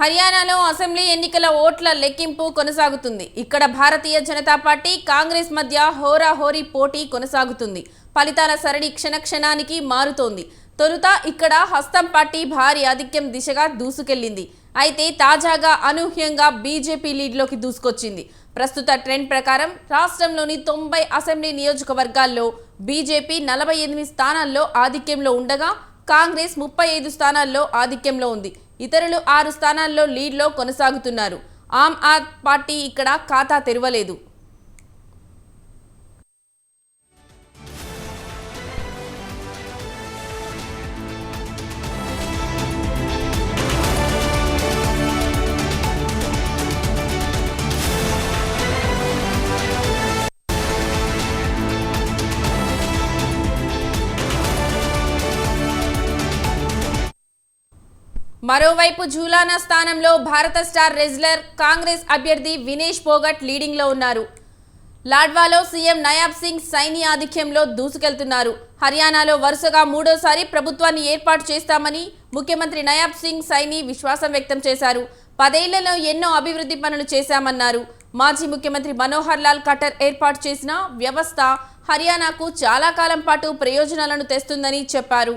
హర్యానాలో అసెంబ్లీ ఎన్నికల ఓట్ల లెక్కింపు కొనసాగుతుంది. ఇక్కడ భారతీయ జనతా పార్టీ కాంగ్రెస్ మధ్య హోరాహోరీ పోటీ కొనసాగుతుంది. ఫలితాల సరళి క్షణక్షణానికి మారుతోంది. తొలుత ఇక్కడ హస్తం పార్టీ భారీ ఆధిక్యం దిశగా దూసుకెళ్ళింది అయితే తాజాగా అనూహ్యంగా బీజేపీ లీడ్లోకి దూసుకొచ్చింది. ప్రస్తుత ట్రెండ్ ప్రకారం రాష్ట్రంలోని తొంభై అసెంబ్లీ నియోజకవర్గాల్లో బీజేపీ నలభై ఎనిమిది స్థానాల్లో ఆధిక్యంలో ఉండగా కాంగ్రెస్ ముప్పై ఐదు స్థానాల్లో ఆధిక్యంలో ఉంది. ఇతరులు ఆరు స్థానాల్లో లీడ్లో కొనసాగుతున్నారు. ఆమ్ ఆద్ పార్టీ ఇక్కడ ఖాతా తెరవలేదు. మరోవైపు జూలానా స్థానంలో భారత స్టార్ రెజ్లర్ కాంగ్రెస్ అభ్యర్థి వినేష్ పోగట్ లీడింగ్లో ఉన్నారు. లాడ్వాలో సీఎం నయాబ్ సింగ్ సైని ఆధిక్యంలో దూసుకెళ్తున్నారు. హర్యానాలో వరుసగా మూడోసారి ప్రభుత్వాన్ని ఏర్పాటు చేస్తామని ముఖ్యమంత్రి నయాబ్ సింగ్ సైని విశ్వాసం వ్యక్తం చేశారు. పదేళ్ళలో ఎన్నో అభివృద్ధి పనులు చేశామన్నారు. మాజీ ముఖ్యమంత్రి మనోహర్ లాల్ ఖట్టర్ ఏర్పాటు చేసిన వ్యవస్థ హర్యానాకు చాలా కాలం పాటు ప్రయోజనాలను తెస్తుందని చెప్పారు.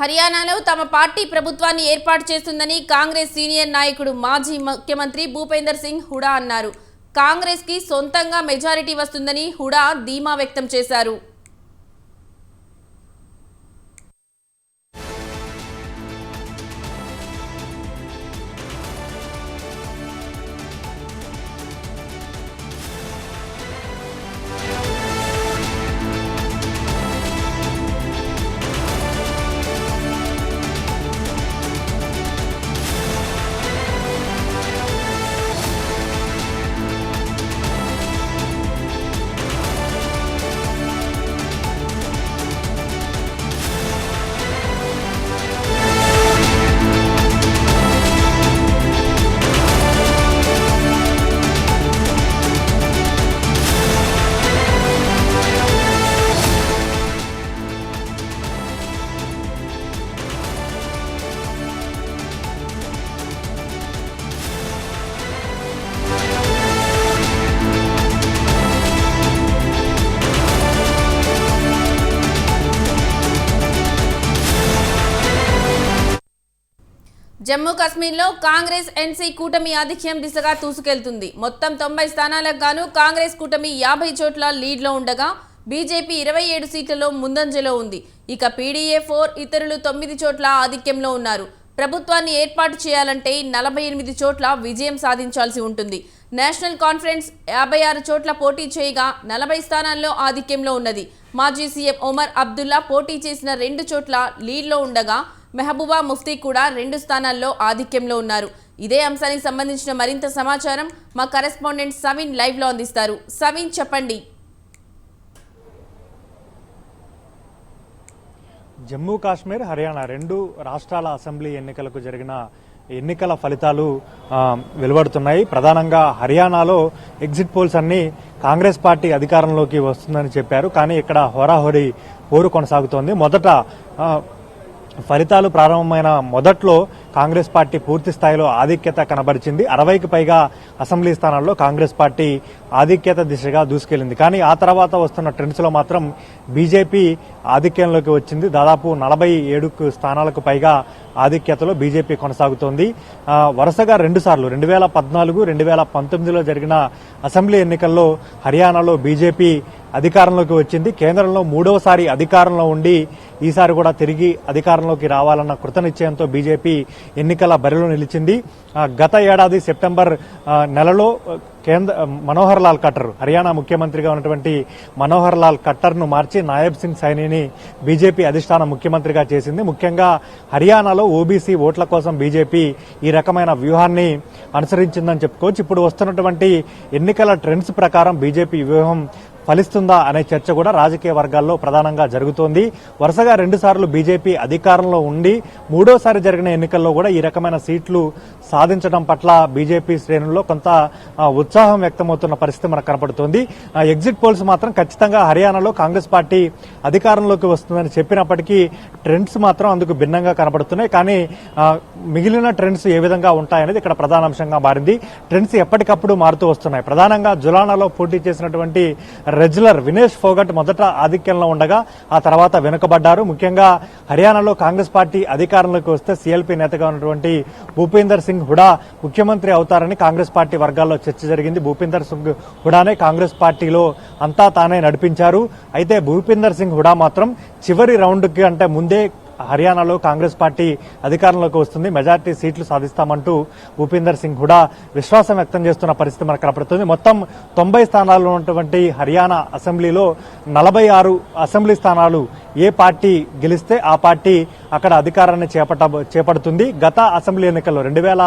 హర్యానాలో తమ పార్టీ ప్రభుత్వాన్ని ఏర్పాటు చేస్తుందని కాంగ్రెస్ సీనియర్ నాయకుడు మాజీ ముఖ్యమంత్రి భూపేందర్ సింగ్ హుడా అన్నారు. కాంగ్రెస్కి సొంతంగా మెజారిటీ వస్తుందని హుడా ధీమా వ్యక్తం చేశారు. జమ్మూ కాశ్మీర్లో కాంగ్రెస్ ఎన్సీ కూటమి ఆధిక్యం దిశగా దూసుకెళ్తుంది మొత్తం తొంభై స్థానాలకు గాను కాంగ్రెస్ కూటమి యాభై చోట్ల లీడ్లో ఉండగా బీజేపీ ఇరవై ఏడు సీట్లలో ముందంజలో ఉంది. ఇక పీడీఏ ఫోర్ ఇతరులు తొమ్మిది చోట్ల ఆధిక్యంలో ఉన్నారు. ప్రభుత్వాన్ని ఏర్పాటు చేయాలంటే నలభై ఎనిమిది చోట్ల విజయం సాధించాల్సి ఉంటుంది. నేషనల్ కాన్ఫరెన్స్ యాభై ఆరు చోట్ల పోటీ చేయగా నలభై స్థానాల్లో ఆధిక్యంలో ఉన్నది. మాజీ సీఎం ఒమర్ అబ్దుల్లా పోటీ చేసిన రెండు చోట్ల లీడ్లో ఉండగా మెహబూబా ముఫ్తీ కూడా రెండు స్థానాల్లో ఆధిక్యంలో ఉన్నారు. ఇదే అంశానికి సంబంధించిన మరింత సమాచారం మా కరెస్పాండెంట్ సవిన్ లైవ్లో అందిస్తారు. సవిన్ చెప్పండి. జమ్మూ కాశ్మీర్ హర్యానా రెండు రాష్ట్రాల అసెంబ్లీ ఎన్నికలకు జరిగిన ఎన్నికల ఫలితాలు వెలువడుతున్నాయి. ప్రధానంగా హర్యానాలో ఎగ్జిట్ పోల్స్ అన్ని కాంగ్రెస్ పార్టీ అధికారంలోకి వస్తుందని చెప్పారు. కానీ ఇక్కడ హోరాహోరీ పోరు కొనసాగుతోంది. మొదట ఫలితాలు ప్రారంభమైన మొదట్లో కాంగ్రెస్ పార్టీ పూర్తి స్థాయిలో ఆధిక్యత కనబరిచింది. అరవైకి పైగా అసెంబ్లీ స్థానాల్లో కాంగ్రెస్ పార్టీ ఆధిక్యత దిశగా దూసుకెళ్ళింది కానీ ఆ తర్వాత వస్తున్న ట్రెండ్స్లో మాత్రం బీజేపీ ఆధిక్యంలోకి వచ్చింది. దాదాపు నలభై ఏడుకు స్థానాలకు పైగా ఆధిక్యతలో బీజేపీ కొనసాగుతోంది. వరుసగా రెండు సార్లు రెండు వేల పద్నాలుగు రెండు వేల పంతొమ్మిదిలో జరిగిన అసెంబ్లీ ఎన్నికల్లో హర్యానాలో బీజేపీ అధికారంలోకి వచ్చింది. కేంద్రంలో మూడవసారి అధికారంలో ఉండి ఈసారి కూడా తిరిగి అధికారంలోకి రావాలన్న కృతనిశ్చయంతో బీజేపీ ఎన్నికల బరిలో నిలిచింది. గత ఏడాది సెప్టెంబర్ నెలలో కేంద్ర మనోహర్ లాల్ ఖట్టర్ హర్యానా ముఖ్యమంత్రిగా ఉన్నటువంటి మనోహర్ లాల్ ఖట్టర్ను మార్చి నాయబ్ సింగ్ సైనిని బీజేపీ అధిష్టాన ముఖ్యమంత్రిగా చేసింది. ముఖ్యంగా హర్యానాలో ఓబీసీ ఓట్ల కోసం బీజేపీ ఈ రకమైన వ్యూహాన్ని అనుసరించిందని చెప్పుకోవచ్చు. ఇప్పుడు వస్తున్నటువంటి ఎన్నికల ట్రెండ్స్ ప్రకారం బీజేపీ వ్యూహం ఫలిస్తుందా అనే చర్చ కూడా రాజకీయ వర్గాల్లో ప్రధానంగా జరుగుతోంది. వరుసగా రెండుసార్లు బీజేపీ అధికారంలో ఉండి మూడోసారి జరిగిన ఎన్నికల్లో కూడా ఈ రకమైన సీట్లు సాధించడం పట్ల బీజేపీ శ్రేణుల్లో కొంత ఉత్సాహం వ్యక్తమవుతున్న పరిస్థితి మనకు కనపడుతోంది. ఎగ్జిట్ పోల్స్ మాత్రం ఖచ్చితంగా హర్యానాలో కాంగ్రెస్ పార్టీ అధికారంలోకి వస్తుందని చెప్పినప్పటికీ ట్రెండ్స్ మాత్రం అందుకు భిన్నంగా కనపడుతున్నాయి. కానీ మిగిలిన ట్రెండ్స్ ఏ విధంగా ఉంటాయనేది ఇక్కడ ప్రధాన అంశంగా మారింది. ట్రెండ్స్ ఎప్పటికప్పుడు మారుతూ వస్తున్నాయి. ప్రధానంగా జులానాలో పోటీ చేసినటువంటి రెజ్లర్ వినేష్ ఫోగట్ మొదట ఆధిక్యంలో ఉండగా ఆ తర్వాత వెనుకబడ్డారు. ముఖ్యంగా హర్యానాలో కాంగ్రెస్ పార్టీ అధికారంలోకి వస్తే సీఎల్పీ నేతగా ఉన్నటువంటి భూపేందర్ సింగ్ హుడా ముఖ్యమంత్రి అవుతారని కాంగ్రెస్ పార్టీ వర్గాల్లో చర్చ జరిగింది. భూపేందర్ సింగ్ హుడానే కాంగ్రెస్ పార్టీలో అంతా తానే నడిపించారు. అయితే భూపేందర్ సింగ్ హుడా మాత్రం చివరి రౌండ్కి అంటే ముందే హర్యానాలో కాంగ్రెస్ పార్టీ అధికారంలోకి వస్తుంది. మెజార్టీ సీట్లు సాధిస్తామంటూ భూపీందర్ సింగ్ హుడా విశ్వాసం వ్యక్తం చేస్తున్న పరిస్థితి మనకు కనపడుతుంది. మొత్తం తొంభై స్థానాల్లో ఉన్నటువంటి హర్యానా అసెంబ్లీలో నలభై ఆరు అసెంబ్లీ స్థానాలు ఏ పార్టీ గెలిస్తే ఆ పార్టీ అక్కడ అధికారాన్ని చేపట్ట చేపడుతుంది. గత అసెంబ్లీ ఎన్నికల్లో రెండు వేల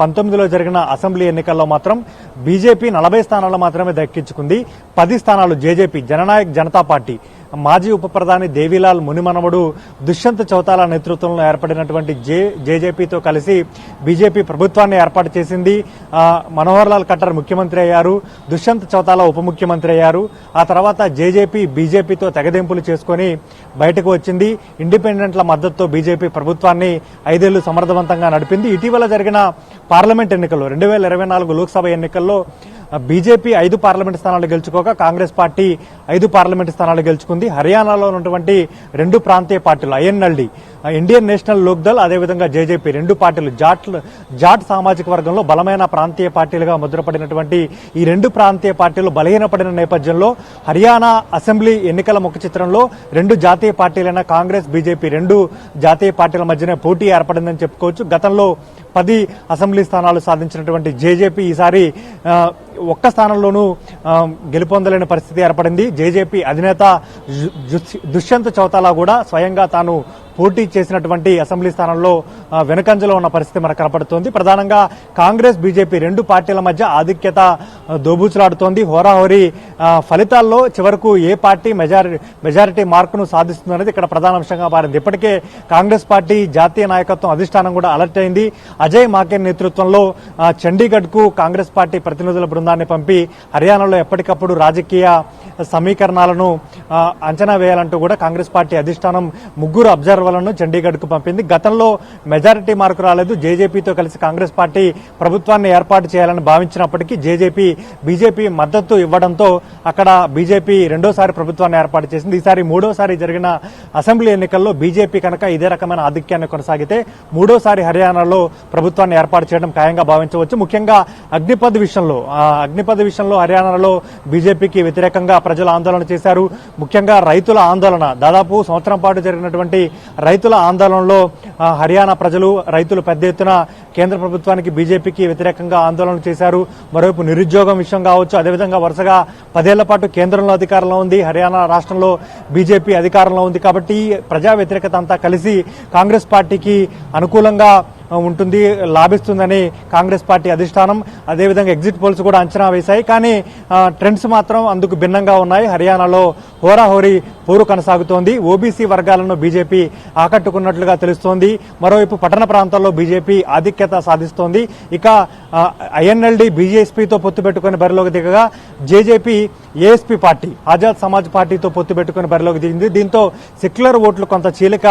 పంతొమ్మిదిలో జరిగిన అసెంబ్లీ ఎన్నికల్లో మాత్రం బీజేపీ నలభై స్థానాలు మాత్రమే దక్కించుకుంది. పది స్థానాలు జేజేపీ జననాయక్ జనతా పార్టీ. మాజీ ఉప ప్రధాని దేవీలాల్ మునిమనవడు దుష్యంత్ చౌతాలా నేతృత్వంలో ఏర్పడినటువంటి జే జేజేపీతో కలిసి బీజేపీ ప్రభుత్వాన్ని ఏర్పాటు చేసింది. మనోహర్ లాల్ ఖట్టర్ ముఖ్యమంత్రి అయ్యారు. దుష్యంత్ చౌతాలా ఉప ముఖ్యమంత్రి అయ్యారు. ఆ తర్వాత జేజేపీ బీజేపీతో తెగదెంపులు చేసుకొని బయటకు వచ్చింది. ఇండిపెండెంట్ల మద్దతుతో బీజేపీ ప్రభుత్వాన్ని ఐదేళ్ళు సమర్థవంతంగా నడిపింది. ఇటీవల జరిగిన పార్లమెంట్ ఎన్నికల్లో రెండు వేల ఇరవై నాలుగు లోక్సభ ఎన్నికల్లో బీజేపీ ఐదు పార్లమెంట్ స్థానాలు గెలుచుకోగా కాంగ్రెస్ పార్టీ ఐదు పార్లమెంట్ స్థానాలు గెలుచుకుంది. హర్యానాలో ఉన్నటువంటి రెండు ప్రాంతీయ పార్టీలు ఐఎన్ఎల్డి ఇండియన్ నేషనల్ లోక్దల్ అదేవిధంగా జేజేపీ రెండు పార్టీలు. జాట్ జాట్ సామాజిక వర్గంలో బలమైన ప్రాంతీయ పార్టీలుగా ముద్రపడినటువంటి ఈ రెండు ప్రాంతీయ పార్టీలు బలహీనపడిన నేపథ్యంలో హర్యానా అసెంబ్లీ ఎన్నికల ముఖ చిత్రంలో రెండు జాతీయ పార్టీలైన కాంగ్రెస్ బీజేపీ రెండు జాతీయ పార్టీల మధ్యనే పోటీ ఏర్పడిందని చెప్పుకోవచ్చు. గతంలో పది అసెంబ్లీ స్థానాలు సాధించినటువంటి జేజేపీ ఈసారి ఒక్క స్థానంలోనూ గెలుపొందలేని పరిస్థితి ఏర్పడింది. జేజేపీ అధినేత దుష్యంత్ చౌతాలా కూడా స్వయంగా తాను పోటీ చేసినటువంటి అసెంబ్లీ స్థానంలో వెనుకంజలో ఉన్న పరిస్థితి మనకు కనపడుతోంది. ప్రధానంగా కాంగ్రెస్ బీజేపీ రెండు పార్టీల మధ్య ఆధిక్యత దోబూచులాడుతోంది. హోరాహోరీ ఫలితాల్లో చివరకు ఏ పార్టీ మెజారిటీ మెజారిటీ మార్కును సాధిస్తుందనేది ఇక్కడ ప్రధాన అంశంగా మారింది. ఇప్పటికే కాంగ్రెస్ పార్టీ జాతీయ నాయకత్వం అధిష్టానం కూడా అలర్ట్ అయింది. అజయ్ మాకేన్ నేతృత్వంలో చండీగఢ్కు చండీగఢ్కు కాంగ్రెస్ పార్టీ ప్రతినిధుల బృందాన్ని పంపి హర్యానాలో ఎప్పటికప్పుడు రాజకీయ సమీకరణాలను అంచనా వేయాలంటూ కూడా కాంగ్రెస్ పార్టీ అధిష్టానం ముగ్గురు అబ్జర్వ్ చండీగఢ్కు పంపింది. గతంలో మెజారిటీ మార్కు రాలేదు. జేజేపీతో కలిసి కాంగ్రెస్ పార్టీ ప్రభుత్వాన్ని ఏర్పాటు చేయాలని భావించినప్పటికీ జేజేపీ బీజేపీ మద్దతు ఇవ్వడంతో అక్కడ బీజేపీ రెండోసారి ప్రభుత్వాన్ని ఏర్పాటు చేసింది. ఈసారి మూడోసారి జరిగిన అసెంబ్లీ ఎన్నికల్లో బీజేపీ కనుక ఇదే రకమైన ఆధిక్యాన్ని కొనసాగితే మూడోసారి హర్యానాలో ప్రభుత్వాన్ని ఏర్పాటు చేయడం ఖాయంగా భావించవచ్చు. ముఖ్యంగా అగ్నిపథ్ విషయంలో అగ్నిపథ్ విషయంలో హర్యానాలో బీజేపీకి వ్యతిరేకంగా ప్రజలు ఆందోళన చేశారు. ముఖ్యంగా రైతుల ఆందోళన. దాదాపు సంవత్సరం పాటు జరిగినటువంటి రైతుల ఆందోళనలో హర్యానా ప్రజలు రైతులు పెద్ద ఎత్తున కేంద్ర ప్రభుత్వానికి బీజేపీకి వ్యతిరేకంగా ఆందోళన చేశారు. మరోవైపు నిరుద్యోగం విషయం కావచ్చు అదేవిధంగా వరుసగా పదేళ్ళ పాటు కేంద్రంలో అధికారంలో ఉంది. హర్యానా రాష్ట్రంలో బీజేపీ అధికారంలో ఉంది. కాబట్టి ప్రజా వ్యతిరేకత అంతా కలిసి కాంగ్రెస్ పార్టీకి అనుకూలంగా ఉంటుంది లాభిస్తుందని కాంగ్రెస్ పార్టీ అధిష్టానం అదేవిధంగా ఎగ్జిట్ పోల్స్ కూడా అంచనా వేశాయి. కానీ ట్రెండ్స్ మాత్రం అందుకు భిన్నంగా ఉన్నాయి. హర్యానాలో హోరాహోరీ పోరు కొనసాగుతోంది. ఓబీసీ వర్గాలను బీజేపీ ఆకట్టుకున్నట్లుగా తెలుస్తోంది. మరోవైపు పట్టణ ప్రాంతాల్లో బీజేపీ ఆధిక్యత సాధిస్తోంది. ఇక ఐఎన్ఎల్డి బీజేపీతో పొత్తు పెట్టుకుని బరిలోకి దిగగా JJP ASP party Azad Samaj పార్టీతో పొత్తు పెట్టుకుని బరిలోకి దిగింది. దీంతో సెక్యులర్ ఓట్లు కొంత చీలిక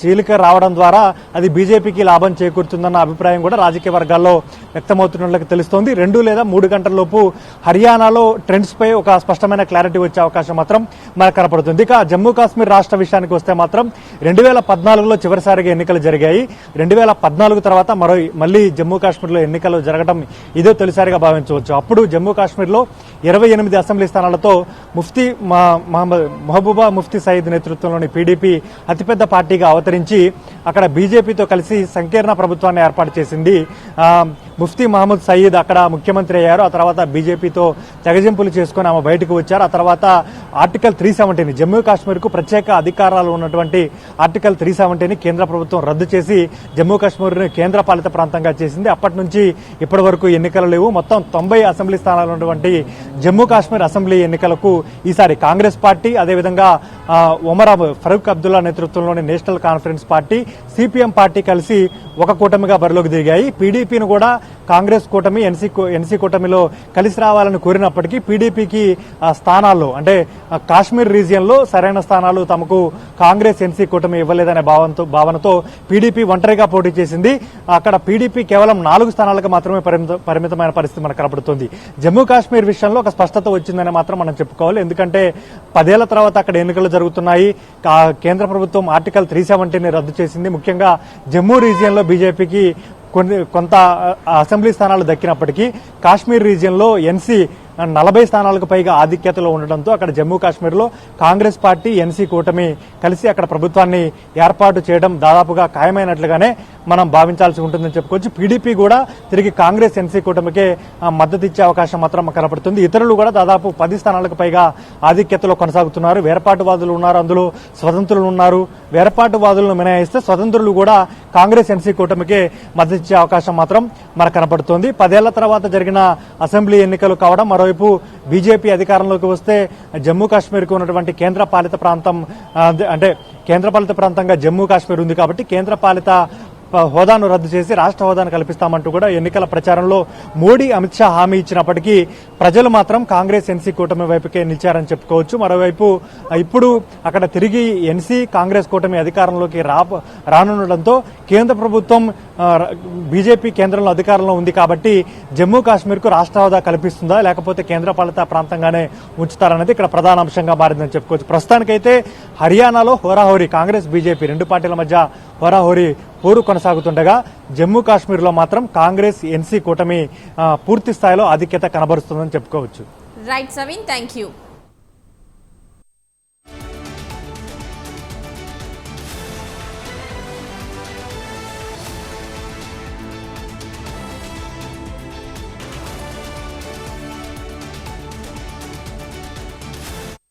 చీలిక రావడం ద్వారా అది బీజేపీకి లాభం చేకూరుతుందన్న అభిప్రాయం కూడా రాజకీయ వర్గాల్లో వ్యక్తమవుతున్నట్లు తెలుస్తోంది. రెండు లేదా మూడు గంటల లోపు హర్యానాలో ట్రెండ్స్ పై ఒక స్పష్టమైన క్లారిటీ వచ్చే అవకాశం మాత్రం మనకు కనపడుతుంది. ఇక జమ్మూ కాశ్మీర్ రాష్ట్ర విషయానికి వస్తే మాత్రం రెండు వేల పద్నాలుగులో చివరిసారిగా ఎన్నికలు జరిగాయి. రెండు వేల పద్నాలుగు తర్వాత మరో మళ్ళీ జమ్మూ కాశ్మీర్లో ఎన్నికలు జరగడం ఇదే తొలిసారిగా భావించవచ్చు. అప్పుడు జమ్మూ కాశ్మీర్లో ఇరవై ఎనిమిది అసెంబ్లీ స్థానాలతో ముఫ్తీ మహబూబా ముఫ్తీ సయీద్ నేతృత్వంలోని పీడీపీ అతిపెద్ద పార్టీగా అవతరించి అక్కడ బీజేపీతో కలిసి సంకీర్ణ ప్రభుత్వాన్ని ఏర్పాటు చేసింది. ముఫ్తీ మహమ్మద్ సయీద్ అక్కడ ముఖ్యమంత్రి అయ్యారు. ఆ తర్వాత బీజేపీతో తెగజింపులు చేసుకుని ఆమె బయటకు వచ్చారు. ఆ తర్వాత ఆర్టికల్ త్రీ సెవెంటీని జమ్మూ కాశ్మీర్కు ప్రత్యేక అధికారాలు ఉన్నటువంటి ఆర్టికల్ త్రీ సెవెంటీని కేంద్ర ప్రభుత్వం రద్దు చేసి జమ్మూ కాశ్మీర్ని కేంద్ర పాలిత ప్రాంతంగా చేసింది. అప్పటి నుంచి ఇప్పటి వరకు ఎన్నికలు లేవు. మొత్తం తొంభై అసెంబ్లీ స్థానాలు ఉన్నటువంటి జమ్మూ కాశ్మీర్ అసెంబ్లీ ఎన్నికలకు ఈసారి కాంగ్రెస్ పార్టీ అదేవిధంగా ఆ, ఒమర్ ఫరూక్ అబ్దుల్లా నేతృత్వంలోని National Conference party CPM party కలిసి ఒక కూటమిగా బరిలోకి దిగాయి. పీడీపీని కూడా కాంగ్రెస్ కూటమి ఎన్సీ ఎన్సీ కూటమిలో కలిసి రావాలని కోరినప్పటికీ పీడీపీకి స్థానాల్లో అంటే కాశ్మీర్ రీజియన్లో సరైన స్థానాలు తమకు కాంగ్రెస్ ఎన్సీ కూటమి ఇవ్వలేదనే భావంతో భావనతో పీడీపీ ఒంటరిగా పోటీ చేసింది. అక్కడ పీడీపీ కేవలం నాలుగు స్థానాలకు మాత్రమే పరిమిత పరిమితమైన పరిస్థితి మనకు కనబడుతుంది జమ్మూ కాశ్మీర్ విషయంలో ఒక స్పష్టత వచ్చిందని మాత్రం మనం చెప్పుకోవాలి. ఎందుకంటే పదేళ్ళ తర్వాత అక్కడ ఎన్నికలు జరుగుతున్నాయి. కా- కేంద్ర ప్రభుత్వం ఆర్టికల్ త్రీ సెవెంటీని రద్దు చేసింది. ముఖ్యంగా జమ్మూ రీజియన్లో బీజేపీకి కొన్ని కొంత అసెంబ్లీ స్థానాలు దక్కినప్పటికీ కాశ్మీర్ రీజియన్లో ఎన్సీ నలభై స్థానాలకు పైగా ఆధిక్యతలో ఉండడంతో అక్కడ జమ్మూ కాశ్మీర్లో కాంగ్రెస్ పార్టీ ఎన్సీ కూటమి కలిసి అక్కడ ప్రభుత్వాన్ని ఏర్పాటు చేయడం దాదాపుగా ఖాయమైనట్లుగానే మనం భావించాల్సి ఉంటుందని చెప్పుకోవచ్చు పీడీపీ కూడా తిరిగి కాంగ్రెస్ ఎన్సీ కూటమికే మద్దతు ఇచ్చే అవకాశం మాత్రం కనపడుతుంది. ఇతరులు కూడా దాదాపు పది స్థానాలకు పైగా ఆధిక్యతలో కొనసాగుతున్నారు. వేర్పాటువాదులు ఉన్నారు అందులో స్వతంత్రులు ఉన్నారు. వేర్పాటువాదులను మినహాయిస్తే స్వతంత్రులు కూడా కాంగ్రెస్ ఎన్సీ కూటమికే మద్దతు ఇచ్చే అవకాశం మాత్రం మనకు కనపడుతోంది. పదేళ్ళ తర్వాత జరిగిన అసెంబ్లీ ఎన్నికలు కావడం మరో మరోవైపు బీజేపీ అధికారంలోకి వస్తే జమ్మూ కాశ్మీర్కు ఉన్నటువంటి కేంద్ర పాలిత ప్రాంతం అంటే కేంద్ర పాలిత ప్రాంతంగా జమ్మూ కాశ్మీర్ ఉంది కాబట్టి కేంద్ర పాలిత హోదాను రద్దు చేసి రాష్ట్ర హోదాను కల్పిస్తామంటూ కూడా ఎన్నికల ప్రచారంలో మోడీ అమిత్ షా హామీ ఇచ్చినప్పటికీ ప్రజలు మాత్రం కాంగ్రెస్ ఎన్సీ కూటమి వైపుకే నిలిచారని చెప్పుకోవచ్చు. మరోవైపు ఇప్పుడు అక్కడ తిరిగి ఎన్సీ కాంగ్రెస్ కూటమి అధికారంలోకి రా రానుండడంతో కేంద్ర ప్రభుత్వం బీజేపీ కేంద్రంలో అధికారంలో ఉంది కాబట్టి జమ్మూ కాశ్మీర్కు రాష్ట్ర హోదా కల్పిస్తుందా? లేకపోతే కేంద్ర పాలిత ప్రాంతంగానే ఉంచుతారనేది ఇక్కడ ప్రధాన అంశంగా మారిందని చెప్పుకోవచ్చు. ప్రస్తుతానికైతే హర్యానాలో హోరాహోరీ కాంగ్రెస్ బీజేపీ రెండు పార్టీల మధ్య హోరాహోరీ పోరు కొనసాగుతుండగా జమ్మూ కాశ్మీర్లో మాత్రం కాంగ్రెస్ ఎన్సీ కూటమి పూర్తి స్థాయిలో ఆధిక్యత కనబరుస్తుందని చెప్పుకోవచ్చు. Right సవిన్ thank you